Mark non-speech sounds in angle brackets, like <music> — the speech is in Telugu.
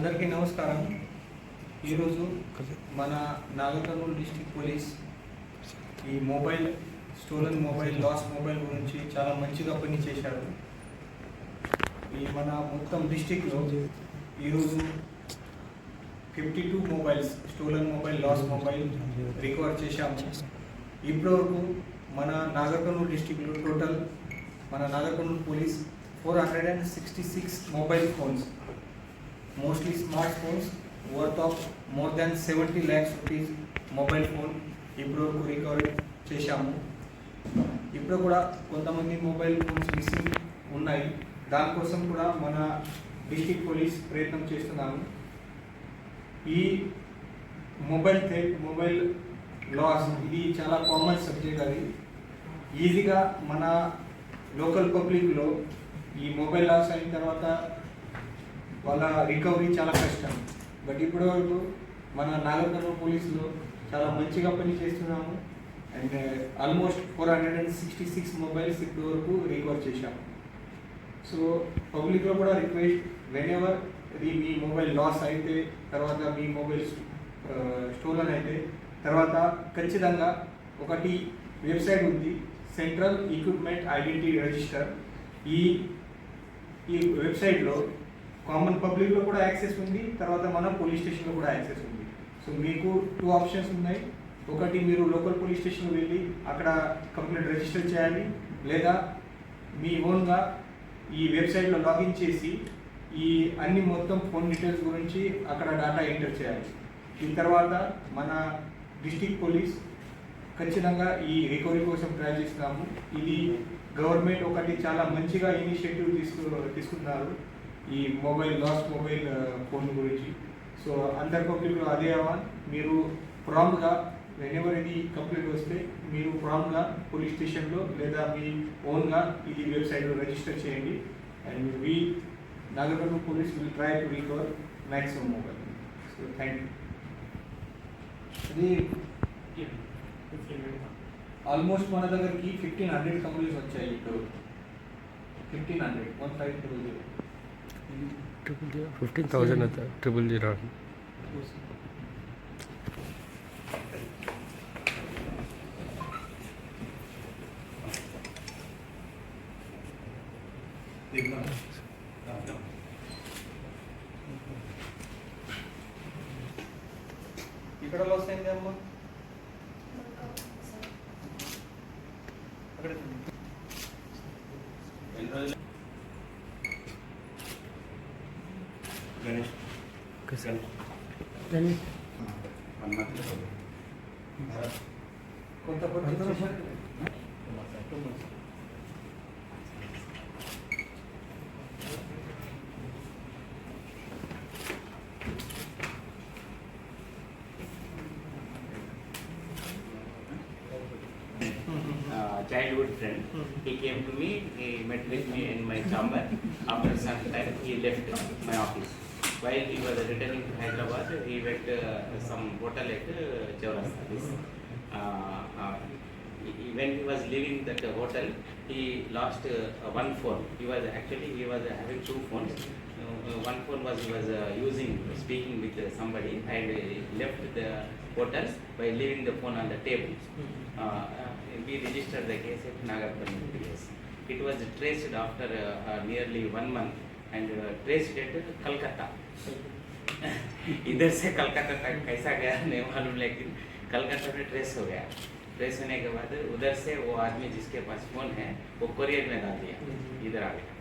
అందరికీ నమస్కారం. ఈరోజు మన నాగర్కర్నూలు డిస్టిక్ పోలీస్ ఈ mobile stolen mobile loss mobile గురించి చాలా మంచిగా పని చేశారు. ఈ మన మొత్తం డిస్టిక్లో ఈరోజు fifty two mobiles stolen mobile loss mobile recover చేశాము. ఇప్పటివరకు మన నాగర్కర్నూలు డిస్టిక్లో టోటల్ మన Nagarkurnool police four hundred and sixty six mobile phones mostly smart phones worth of more than seventy lakhs rupees mobile phone ఇప్పుడు రికవర్ చేశాము. ఇప్పుడు కూడా కొంతమంది మొబైల్ ఫోన్స్ మిస్సింగ్ ఉన్నాయి. దానికోసం కూడా మన డిస్టిక్ పోలీస్ ప్రయత్నం చేస్తున్నాము. ఈ మొబైల్ థెఫ్ట్ మొబైల్ లాస్ ఇది చాలా కామన్ సబ్జెక్ట్ అది. ఈజీగా మన లోకల్ పబ్లిక్లో ఈ మొబైల్ లాస్ అయిన తర్వాత వాళ్ళ రికవరీ చాలా కష్టం. బట్ ఇప్పటి వరకు మన నాగర్కర్నూలు పోలీసులు చాలా మంచిగా పని చేస్తున్నాము. And almost four hundred and sixty six mobiles ఇప్పటి వరకు రికవర్ చేశాము సో పబ్లిక్లో కూడా రిక్వెస్ట్ వెన్ ఎవర్ ఇది మీ మొబైల్ లాస్ అయితే తర్వాత మీ మొబైల్ స్టోలన్ అయితే తర్వాత ఖచ్చితంగా ఒకటి వెబ్సైట్ ఉంది సెంట్రల్ ఎక్విప్మెంట్ ఐడెంటిటీ రిజిస్టర్ ఈ ఈ వెబ్సైట్లో కామన్ పబ్లిక్లో కూడా యాక్సెస్ ఉంది తర్వాత మన పోలీస్ స్టేషన్లో కూడా యాక్సెస్ ఉంది. సో మీకు టూ ఆప్షన్స్ ఉన్నాయి. ఒకటి మీరు లోకల్ పోలీస్ స్టేషన్ వెళ్ళి అక్కడ కంప్లైంట్ రిజిస్టర్ చేయాలి లేదా మీ ఓన్గా ఈ వెబ్సైట్లో లాగిన్ చేసి ఈ అన్ని మొత్తం ఫోన్ డీటెయిల్స్ గురించి అక్కడ డేటా ఎంటర్ చేయాలి. ఈ తర్వాత మన డిస్టిక్ పోలీస్ ఖచ్చితంగా ఈ రికవరీ కోసం ట్రై చేస్తున్నాము ఇది గవర్నమెంట్ ఒకటి చాలా మంచిగా ఇనిషియేటివ్ తీసుకు తీసుకున్నారు ఈ మొబైల్ లాస్ట్ మొబైల్ ఫోన్ గురించి. సో అందరి పబ్లిక్లో అదే అవాన్ మీరు ప్రాంప్ట్గా వెనెవర్ ఇది కంప్లైంట్ వస్తే మీరు ప్రాంప్ట్గా పోలీస్ స్టేషన్లో లేదా మీ ఓన్గా ఇది వెబ్సైట్లో రిజిస్టర్ చేయండి. And we Nagarkurnool police will try to recover maximum mobile so thank you ఇది ఆల్మోస్ట్ మన దగ్గరికి ఫిఫ్టీన్ హండ్రెడ్ కంపెనీస్ వచ్చాయి ఇప్పుడు. Fifteen hundred one five two zero triple zero fifteen thousand అవుతా ట్రిపుల్ జీరో ఇక్కడ లాస్ అయింది అమ్మా Ganesh childhood friend. He came to me, he met with me in my chamber. After some time, he left my office. While he was returning to Hyderabad, he went uh, some hotel at uh, Chaurasta. Uh, uh, when he was leaving that hotel, he lost uh, one phone. He was actually he was having two phones. Uh, one phone was he was uh, using speaking with somebody and uh, left the hotel by leaving the phone on the table. Uh, uh, we registered the case at Nagarpally PS. It was traced after uh, uh, nearly one month and uh, traced at Calcutta. <laughs> इधर से कलकत्ता तक कैसा गया नहीं मालूम लेकिन कलकत्ता में ट्रेस हो गया। ट्रेस होने के बाद उधर से वो आदमी जिसके पास फ़ोन है वो कोरियर में डाल दिया। इधर आ गया।